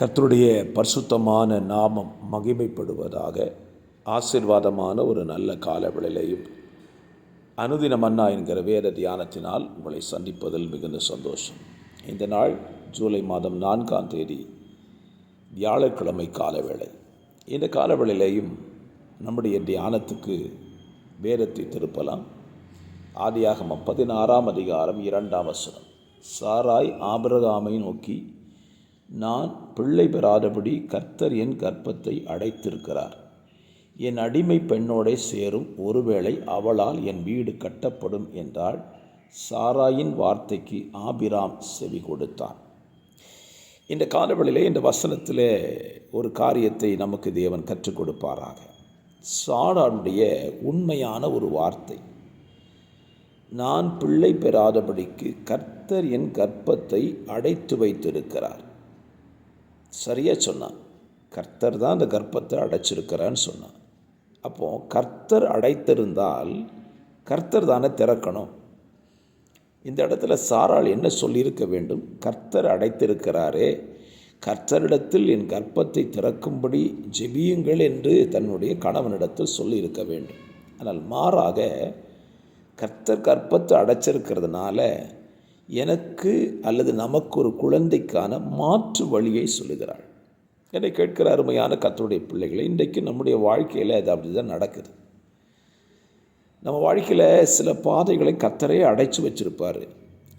கர்த்தருடைய பரிசுத்தமான நாமம் மகிமைப்படுவதாக ஆசீர்வாதமான ஒரு நல்ல காலவெளியிலையும் அனுதின மன்னா என்கிற வேத தியானத்தினால் உங்களை சந்திப்பதில் மிகுந்த சந்தோஷம். இந்த நாள் ஜூலை மாதம் நான்காம் தேதி வியாழக்கிழமை காலவேளை. இந்த காலவேளையிலையும் நம்முடைய தியானத்துக்கு வேதத்தை திருப்பலாம். ஆதியாகம பதினாறாம் அதிகாரம் இரண்டாம் வசனம். சாராய் ஆபிரகாமை நோக்கி நான் பிள்ளை பெறாதபடி கர்த்தர் என் கர்ப்பத்தை அடைத்திருக்கிறார். என் அடிமை பெண்ணோடே சேரும் ஒருவேளை அவளால் என் வீடு கட்டப்படும் என்றால் சாராயின் வார்த்தைக்கு ஆபிராம் செவி கொடுத்தான். இந்த காலவெளியிலே இந்த வசனத்திலே ஒரு காரியத்தை நமக்கு தேவன் கற்றுக் கொடுப்பாராக. சாரானுடைய உண்மையான ஒரு வார்த்தை நான் பிள்ளை பெறாதபடிக்கு கர்த்தர் என் கர்ப்பத்தை அடைத்து வைத்திருக்கிறார். சரியாக சொன்னான். கர்த்தர் தான் அந்த கர்ப்பத்தை அடைச்சிருக்கிறான்னு சொன்னான். அப்போ கர்த்தர் அடைத்திருந்தால் கர்த்தர் தானே திறக்கணும். இந்த இடத்துல சாரால் என்ன சொல்லியிருக்க வேண்டும்? கர்த்தர் அடைத்திருக்கிறாரே. கர்த்தரிடத்தில் என் கர்ப்பத்தை திறக்கும்படி ஜெபியுங்கள் என்று தன்னுடைய கணவனிடத்தில் சொல்லியிருக்க வேண்டும். ஆனால் மாறாக கர்த்தர் கர்ப்பத்தை அடைச்சிருக்கிறதுனால எனக்கு அல்லது நமக்கு ஒரு குழந்தைக்கான மாற்று வழியை சொல்லுகிறாள். என்னை கேட்கிற அருமையான கத்தருடைய பிள்ளைகளை இன்றைக்கு நம்முடைய வாழ்க்கையில் அது அப்படி தான் நடக்குது. நம்ம வாழ்க்கையில் சில பாதைகளை கத்தரே அடைச்சி வச்சிருப்பார்.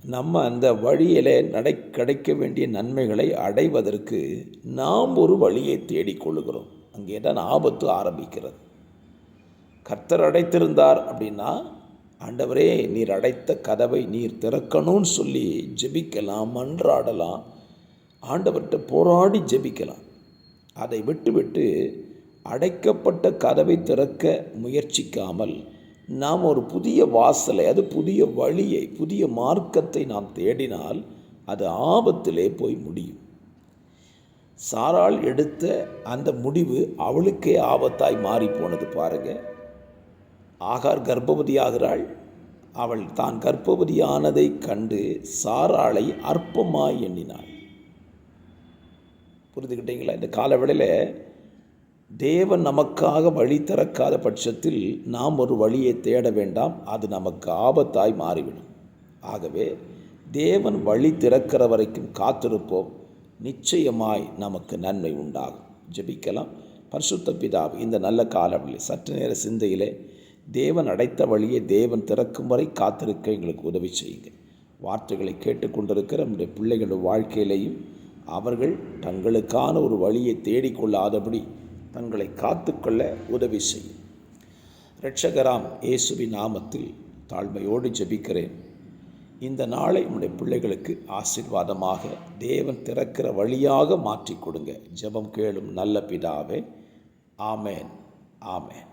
நம்ம அந்த வழியில் நடை கிடைக்க வேண்டிய நன்மைகளை அடைவதற்கு நாம் ஒரு வழியை தேடிக்கொள்ளுகிறோம் அங்கே தான் ஆபத்து ஆரம்பிக்கிறது. கர்த்தர் அடைத்திருந்தார் அப்படின்னா ஆண்டவரே நீர் அடைத்த கதவை நீர் திறக்கணும்னு சொல்லி ஜெபிக்கலாம் மன்றாடலாம் ஆண்டவர்கிட்ட போராடி ஜெபிக்கலாம். அதை விட்டுவிட்டு அடைக்கப்பட்ட கதவை திறக்க முயற்சிக்காமல் நாம் ஒரு புதிய வாசலை அது புதிய வழியை புதிய மார்க்கத்தை நாம் தேடினால் அது ஆபத்திலே போய் முடியும். சாரால் எடுத்த அந்த முடிவு அவளுக்கே ஆபத்தாய் மாறி போனது பாருங்கள் ஆகார் கர்ப்பவதியாகிறாள். அவள் தான் கர்ப்பவதியானதை கண்டு சாராளை அற்பமாய் எண்ணினாள். புரிந்துக்கிட்டீங்களா இந்த காலவெளியில் தேவன் நமக்காக வழி திறக்காத பட்சத்தில் நாம் ஒரு வழியை தேட வேண்டாம். அது நமக்கு ஆபத்தாய் மாறிவிடும். ஆகவே தேவன் வழி திறக்கிற வரைக்கும் காத்திருப்போம். நிச்சயமாய் நமக்கு நன்மை உண்டாகும். ஜெபிக்கலாம். பரிசுத்த பிதாവ് இந்த நல்ல காலவெளி சற்று நேர சிந்தையிலே தேவன் அடைத்த வழியை தேவன் திறக்கும் வரை காத்திருக்க எங்களுக்கு உதவி செய்யுங்க. வார்த்தைகளை கேட்டுக்கொண்டிருக்கிற நம்முடைய பிள்ளைகளுடைய வாழ்க்கையிலையும் அவர்கள் தங்களுக்கான ஒரு வழியை தேடிக்கொள்ளாதபடி தங்களை காத்துக்கொள்ள உதவி செய்யும். இரட்சகராம் இயேசுவின் நாமத்தில் தாழ்மையோடு ஜெபிக்கிறேன். இந்த நாளை உடைய பிள்ளைகளுக்கு ஆசீர்வாதமாக தேவன் திறக்கிற வழியாக மாற்றி கொடுங்க. ஜெபம் கேளும் நல்ல பிதாவே. ஆமேன். ஆமேன்.